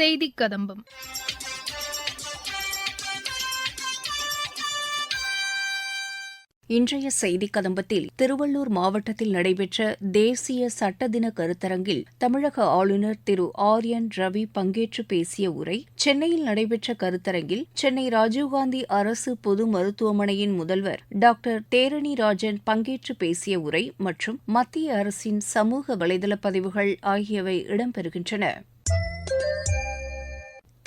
செய்திக் கதம்பம். இன்றைய செய்திக் கதம்பத்தில் திருவள்ளூர் மாவட்டத்தில் நடைபெற்ற தேசிய சட்ட தின கருத்தரங்கில் தமிழக ஆளுநர் திரு ஆர் என் ரவி பங்கேற்று பேசிய உரை சென்னையில் நடைபெற்ற கருத்தரங்கில் சென்னை ராஜீவ்காந்தி அரசு பொது மருத்துவமனையின் முதல்வர் டாக்டர் தேரணி ராஜன் பங்கேற்று பேசிய உரை மற்றும் மத்திய அரசின் சமூக வலைதள பதிவுகள் ஆகியவை இடம்பெறுகின்றன.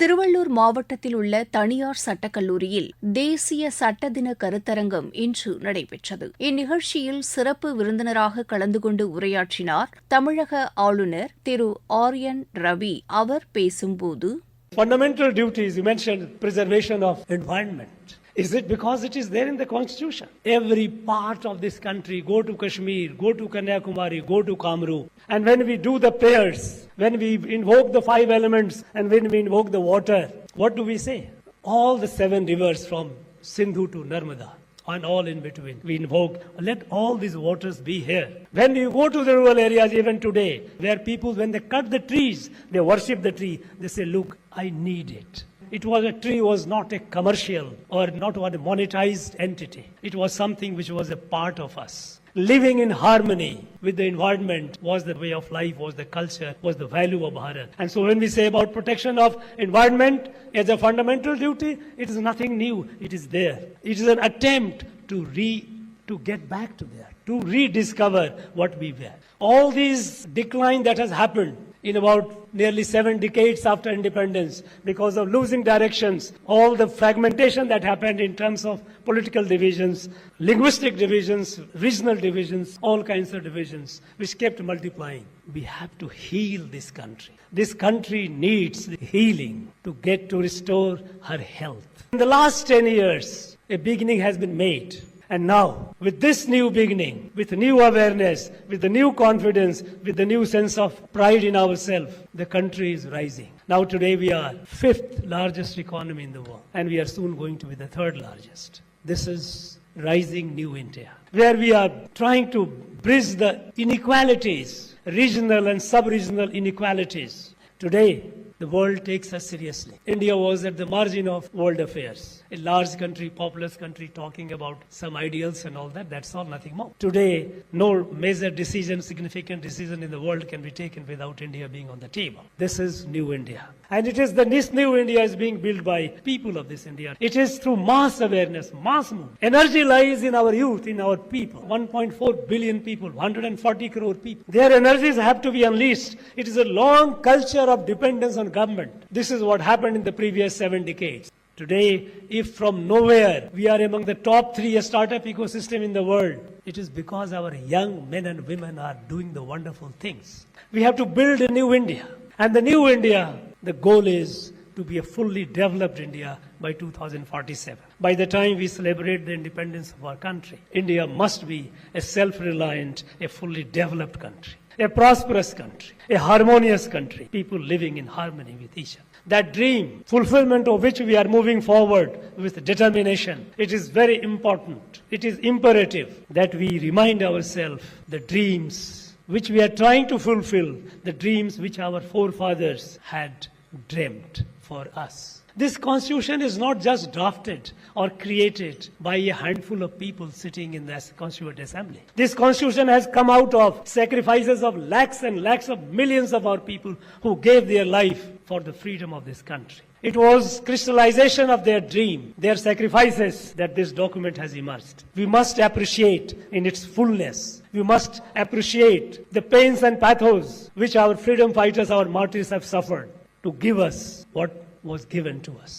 திருவள்ளூர் மாவட்டத்தில் உள்ள தனியார் சட்டக்கல்லூரியில் தேசிய சட்ட தின கருத்தரங்கம் இன்று நடைபெற்றது. இந்நிகழ்ச்சியில் சிறப்பு விருந்தினராக கலந்து கொண்டு உரையாற்றினார் தமிழக ஆளுநர் திரு ஆர் என் ரவி. அவர் பேசும்போது Fundamental duties, you mentioned preservation of environment. Is it because it is there in the constitution? Every part of this country, go to Kashmir, go to Kanyakumari, go to Kamru. And when we do the prayers, when we invoke the five elements, and when we invoke the water, what do we say? All the seven rivers from Sindhu to Narmada and all in between. We invoke, let all these waters be here. When you go to the rural areas, even today, where people, when they cut the trees, they worship the tree. They say, look, I need it. It was a tree was not a commercial or not a monetized entity. It was something which was a part of us. Living in harmony with the environment was the way of life, was the culture, was the value of Bharat. And so when we say about protection of environment as a fundamental duty, it is nothing new. It is there. It is an attempt to re to get back to there, to rediscover what we were. All these decline that has happened in about nearly seven decades after independence because of losing directions, all the fragmentation that happened in terms of political divisions, linguistic divisions, regional divisions, all kinds of divisions, which kept multiplying. We have to heal this country. This country needs healing to get to restore her health. In the last 10 years, a beginning has been made. And now, with this new beginning, with new awareness, with the new confidence, with the new sense of pride in ourselves, the country is rising. Now, today we are fifth largest economy in the world, and we are soon going to be the third largest. This is rising new India, where we are trying to bridge the inequalities, regional and sub-regional inequalities. Today, the world takes us seriously. India was at the margin of world affairs. A large country, populous country, talking about some ideals and all that. That's all, nothing more. Today, no major decision, significant decision in the world can be taken without India being on the table. This is new India. And it is the, this new India is being built by people of this India. It is through mass awareness, mass movement. Energy lies in our youth, in our people. 1.4 billion people, 140 crore people. Their energies have to be unleashed. It is a long culture of dependence on government. This is what happened in the previous seven decades. Today, if from nowhere we are among the top three startup ecosystem in the world, it is because our young men and women are doing the wonderful things. We have to build a new India. And the new India, the goal is to be a fully developed India by 2047. By the time we celebrate the independence of our country, India must be a self-reliant, a fully developed country, a prosperous country, a harmonious country, people living in harmony with each other. That dream, fulfillment of which we are moving forward with determination, it is very important. It is imperative that we remind ourselves the dreams which we are trying to fulfill, the dreams which our forefathers had dreamt for us. This constitution is not just drafted or created by a handful of people sitting in the Constituent Assembly. This constitution has come out of sacrifices of lakhs and lakhs of millions of our people who gave their life for the freedom of this country. It was crystallization of their dream, their sacrifices that this document has emerged. We must appreciate in its fullness. We must appreciate the pains and pathos which our freedom fighters, our martyrs have suffered to give us what was given to us.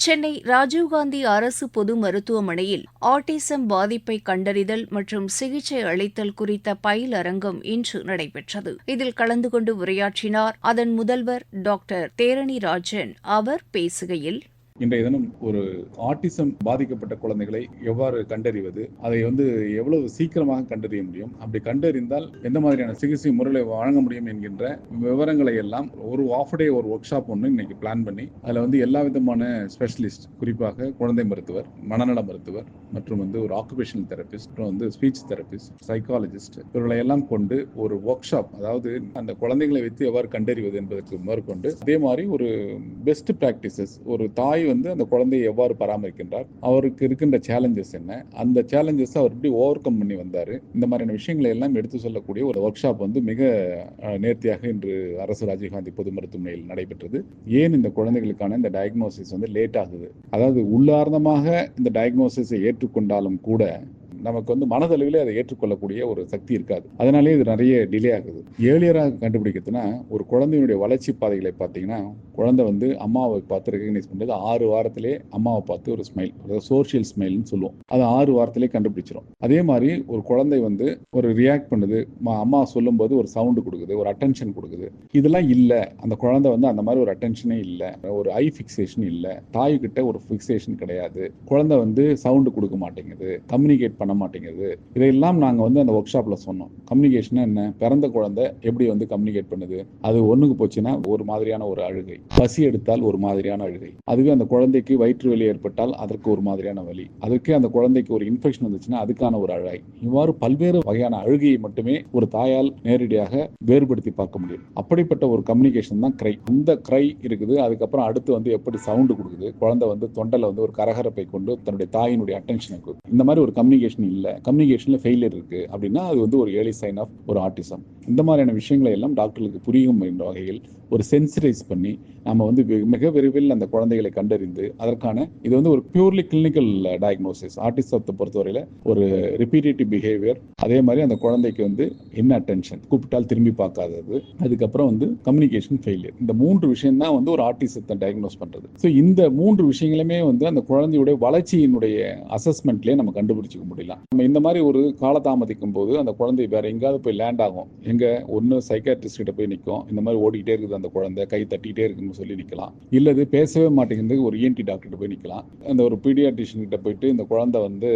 Chennai Rajiv Gandhi அரசு பொது மருத்துவமனையில் autism பாதிப்பை கண்டறிதல் மற்றும் சிகிச்சை அளித்தல் குறித்த பயிலரங்கம் இன்று நடைபெற்றது இதில் கலந்து கொண்டு உரையாற்றினார் அதன் முதல்வர் டாக்டர் தேரணி ராஜன் அவர் பேசுகையில் இன்றைய தினம் ஒரு ஆட்டிசம் பாதிக்கப்பட்ட குழந்தைகளை எவ்வாறு கண்டறிவது அதை வந்து எவ்வளவு சீக்கிரமாக கண்டறிய முடியும் அப்படி கண்டறிந்தால் எந்த மாதிரியான சிகிச்சை முறைகளை வழங்க முடியும் என்கின்ற விவரங்களை எல்லாம் ஒரு ஆஃப் டே ஒரு ஒர்க் ஷாப் ஒன்று இன்னைக்கு பிளான் பண்ணி அதில் வந்து எல்லா விதமான ஸ்பெஷலிஸ்ட் குறிப்பாக குழந்தை மருத்துவர் மனநல மருத்துவர் மற்றும் வந்து ஒரு ஆக்குபேஷனல் தெரபிஸ்ட் அப்புறம் வந்து ஸ்பீச் தெரபிஸ்ட் சைக்காலஜிஸ்ட் இவர்களை எல்லாம் கொண்டு ஒரு ஒர்க் ஷாப் அதாவது அந்த குழந்தைகளை வைத்து எவ்வாறு கண்டறிவது என்பதற்கு மேற்கொண்டு அதே மாதிரி ஒரு பெஸ்ட் பிராக்டிசஸ் ஒரு தாய் வந்து அந்த குழந்தையை எவ்வாறு பராமரிக்கின்றார்? அவருக்கு இருக்கின்ற சேலஞ்சஸ் என்ன? அந்த சேலஞ்சஸ் அவர் எப்படி ஓவர் கம் பண்ணி வந்தார்? இந்த மாதிரியான விஷயங்களை எல்லாம் எடுத்து சொல்லக்கூடிய ஒரு ஒர்க் ஷாப் வந்து மிக நேர்த்தியாக இன்று அரசு ராஜீவ்காந்தி பொது மருத்துவமனையில் நடைபெற்றது. ஏன் இந்த குழந்தைகளுக்கான இந்த டயக்னோசிஸ் வந்து லேட் ஆகுது? அதாவது உள்ளார்ந்தமாக இந்த டயக்னோசிஸை ஏற்றுக்கொண்டாலும் கூட நமக்கு வந்து மனதளவிலே அதை ஏற்றுக்கொள்ளக்கூடிய ஒரு சக்தி இருக்காது. அதனாலே இது நிறைய டிலே ஆகுது. ஏர்லியராக கண்டுபிடிக்கிறதுனா ஒரு குழந்தையினுடைய வளர்ச்சி பாதைகளை பார்த்தீங்கன்னா குழந்தை வந்து அம்மாவை பார்த்து ரெகக்னைஸ் பண்ணுறது ஆறு வாரத்திலே அம்மாவை பார்த்து ஒரு ஸ்மைல் அதாவது சோஷியல் ஸ்மைல்னு சொல்லுவோம். அது ஆறு வாரத்திலே கண்டுபிடிச்சிரும். அதே மாதிரி ஒரு குழந்தை வந்து ஒரு ரியாக்ட் பண்ணுது அம்மா சொல்லும்போது ஒரு சவுண்டு கொடுக்குது ஒரு அட்டென்ஷன் கொடுக்குது. இதெல்லாம் இல்லை. அந்த குழந்தை வந்து அந்த மாதிரி ஒரு அட்டென்ஷனே இல்லை. ஒரு ஐ ஃபிக்சேஷன் இல்லை. தாய்கிட்ட ஒரு ஃபிக்சேஷன் கிடையாது. குழந்தை வந்து சவுண்டு கொடுக்க மாட்டேங்குது. கம்யூனிகேட் பண்ண மாட்டேங்குது இதையெல்லாம் நாங்கள் வந்து அந்த ஒர்க் ஷாப்பில் சொன்னோம். கம்யூனிகேஷன் என்ன? பிறந்த குழந்தை எப்படி வந்து கம்யூனிகேட் பண்ணுது? அது ஒண்ணுக்கு போச்சுன்னா ஒரு மாதிரியான ஒரு அழுகை. பசி எடுத்தால் ஒரு மாதிரியான அழுகை. அதுவே அந்த குழந்தைக்கு வயிற்று வலி ஏற்பட்டால் அதற்கு ஒரு மாதிரியான வலி. அதுக்கே அந்த குழந்தைக்கு ஒரு இன்ஃபெக்ஷன் வந்துச்சுன்னா அதுக்கான ஒரு அழகை. இவ்வாறு பல்வேறு வகையான அழுகையை மட்டுமே ஒரு தாயால் நேரடியாக வேறுபடுத்தி பார்க்க முடியும். அப்படிப்பட்ட ஒரு கம்யூனிகேஷன் தான் கிரை இந்த கிரை இருக்குது. அதுக்கப்புறம் அடுத்து வந்து எப்படி சவுண்டு கொடுக்குது? குழந்தை வந்து தொண்டல வந்து ஒரு கரகரப்பை கொண்டு தன்னுடைய தாயினுடைய அட்டென்ஷனை கொடுக்குது. இந்த மாதிரி ஒரு கம்யூனிகேஷன் இல்லை. கம்யூனிகேஷன்ல ஃபெயிலியர் இருக்கு. அப்படின்னா அது வந்து ஒரு ஏர்லி சைன் ஆஃப் ஒரு ஆர்டிசம் இந்த மாதிரியான விஷயங்களை எல்லாம் டாக்டர்களுக்கு புரியும் என்ற வகையில் ஒரு சென்சிடைஸ் பண்ணி நம்ம வந்து மிக விரைவில் அந்த குழந்தைகளை கண்டறிந்து அதற்கான இது வந்து ஒரு பியூர்லி கிளினிக்கல் டயக்னோசிஸ் ஆர்டிசத்தை பொறுத்தவரையில் ஒரு ரிப்பீட்டேட்டிவ் பிஹேவியர் அதே மாதிரி அந்த குழந்தைக்கு வந்து என்ன அட்டென்ஷன் கூப்பிட்டால் திரும்பி பார்க்காதது. அதுக்கப்புறம் வந்து கம்யூனிகேஷன் ஃபெயிலியர் இந்த மூன்று விஷயம் தான் வந்து ஒரு ஆர்டிசத்தை டயக்னோஸ் பண்ணுறது ஸோ இந்த மூன்று விஷயங்களுமே வந்து அந்த குழந்தையுடைய வளர்ச்சியினுடைய அசஸ்மெண்ட்லேயே நம்ம கண்டுபிடிச்சிக்க பண்ணிடலாம் நம்ம இந்த மாதிரி ஒரு காலதாமதிக்கும் போது அந்த குழந்தை வேற எங்கேயாவது போய் லேண்ட் ஆகும். எங்க? ஒன்று சைக்காட்ரிஸ்ட் கிட்ட போய் நிற்கும் இந்த மாதிரி ஓடிக்கிட்டே இருக்குது அந்த குழந்தை. கை தட்டிக்கிட்டே இருக்குன்னு சொல்லி நிற்கலாம் இல்லது பேசவே மாட்டேங்குது. ஒரு இஎன்டி டாக்டர் போய் நிற்கலாம் அந்த ஒரு பீடியாட்ரிஷன் கிட்ட போயிட்டு இந்த குழந்தை வந்து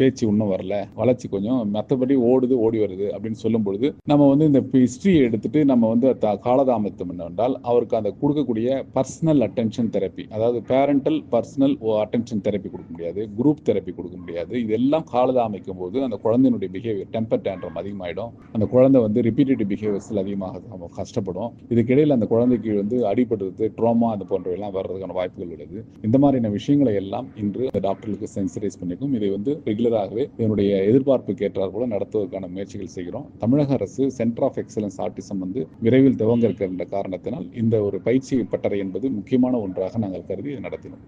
பேச்சு இன்னும் வரல. வளர்ச்சி கொஞ்சம் மற்றபடி ஓடுது ஓடி வருது அப்படின்னு சொல்லும் பொழுது நம்ம வந்து இந்த ஹிஸ்டரியை எடுத்துட்டு நம்ம வந்து காலதாமதம் என்னவென்றால் அவருக்கு அந்த கொடுக்கக்கூடிய பர்சனல் அட்டென்ஷன் தெரப்பி அதாவது பேரண்டல் பர்சனல் அட்டென்ஷன் தெரப்பி கொடுக்க முடியாது. குரூப் தெரப்பி கொடுக்க முடியாது. இதெல்லாம் காலதாமிக்கும் போது அந்த குழந்தையினுடைய பிஹேவியர் டெம்பர் டேண்ட்ரம் அதிகமாகிடும் அந்த குழந்தை வந்து ரிப்பீட்டட் பிஹேவியர்ஸில் அதிகமாக கஷ்டப்படும். இதுக்கிடையில் அந்த குழந்தைக்கு வந்து அடிபடுறது ட்ரோமா அது போன்றவையெல்லாம் வர்றதுக்கான வாய்ப்புகள் உள்ளது. இந்த மாதிரியான விஷயங்களை எல்லாம் இன்று அந்த டாக்டர்களுக்கு சென்சிடைஸ் பண்ணிக்கும். இதை வந்து ரெகுலராகவே இதனுடைய எதிர்பார்ப்புக்கு ஏற்றார் போல நடத்துவதற்கான முயற்சிகள் செய்கிறோம். தமிழக அரசு சென்டர் ஆஃப் எக்ஸலன்ஸ் ஆர்டிசம் வந்து விரைவில் துவங்க இருக்கின்ற காரணத்தினால் இந்த ஒரு பயிற்சி பட்டறை என்பது முக்கியமான ஒன்றாக நாங்கள் கருதி நடத்தினோம்.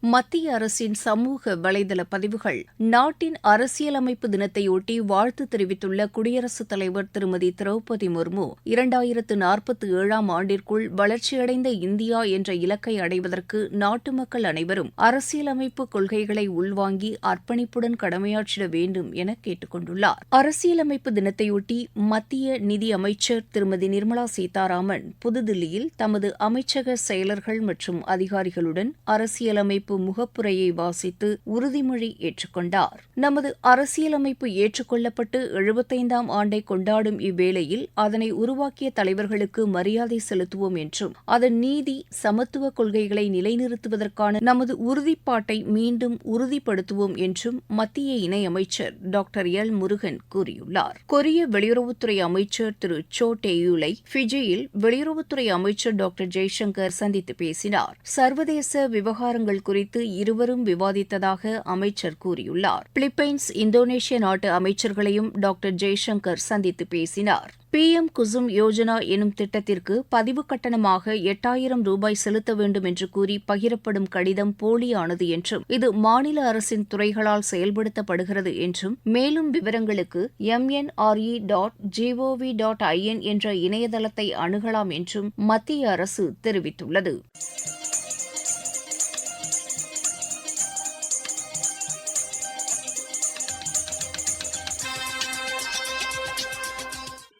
மத்திய அரசின் சமூக வலைதள பதிவுகள். நாட்டின் அரசியலமைப்பு தினத்தையொட்டி வாழ்த்து தெரிவித்துள்ள குடியரசுத் தலைவர் திருமதி திரௌபதி முர்மு இரண்டாயிரத்து நாற்பத்தி ஏழாம் ஆண்டிற்குள் வளர்ச்சியடைந்த இந்தியா என்ற இலக்கை அடைவதற்கு நாட்டு மக்கள் அனைவரும் அரசியலமைப்பு கொள்கைகளை உள்வாங்கி அர்ப்பணிப்புடன் கடமையாற்றிட வேண்டும் என கேட்டுக் கொண்டுள்ளார். அரசியலமைப்பு தினத்தையொட்டி மத்திய நிதி அமைச்சர் திருமதி நிர்மலா சீதாராமன் புதுதில்லியில் தமது அமைச்சக செயலர்கள் மற்றும் அதிகாரிகளுடன் அரசியலமைப்பு அமைப்பு முகப்புரையை வாசித்து உறுதிமொழி ஏற்றுக்கொண்டார். நமது அரசியலமைப்பு ஏற்றுக்கொள்ளப்பட்டு எழுபத்தைந்தாம் ஆண்டை கொண்டாடும் இவ்வேளையில் அதனை உருவாக்கிய தலைவர்களுக்கு மரியாதை செலுத்துவோம் என்றும் அதன் நீதி சமத்துவ கொள்கைகளை நிலைநிறுத்துவதற்கான நமது உறுதிப்பாட்டை மீண்டும் உறுதிப்படுத்துவோம் என்றும் மத்திய இணையமைச்சர் டாக்டர் எல். முருகன் கூறியுள்ளார். கொரிய வெளியுறவுத்துறை அமைச்சர் திரு. சோ. டேயுலை ஃபிஜியில் வெளியுறவுத்துறை அமைச்சர் டாக்டர் ஜெய்சங்கர் சந்தித்து பேசினார். சர்வதேச விவகாரங்கள் குறித்து இருவரும் விவாதித்ததாக அமைச்சர் கூறியுள்ளார். பிலிப்பைன்ஸ் இந்தோனேஷிய நாட்டு அமைச்சர்களையும் டாக்டர் ஜெய்சங்கர் சந்தித்து பேசினார். பி எம் குசும் யோஜனா எனும் திட்டத்திற்கு பதிவு கட்டணமாக எட்டாயிரம் ரூபாய் செலுத்த வேண்டும் என்று கூறி பகிரப்படும் கடிதம் போலியானது என்றும் இது மாநில அரசின் துறைகளால் செயல்படுத்தப்படுகிறது என்றும் மேலும் விவரங்களுக்கு MNRE dot GOV dot IN என்ற இணையதளத்தை அணுகலாம் என்றும் மத்திய அரசு தெரிவித்துள்ளது.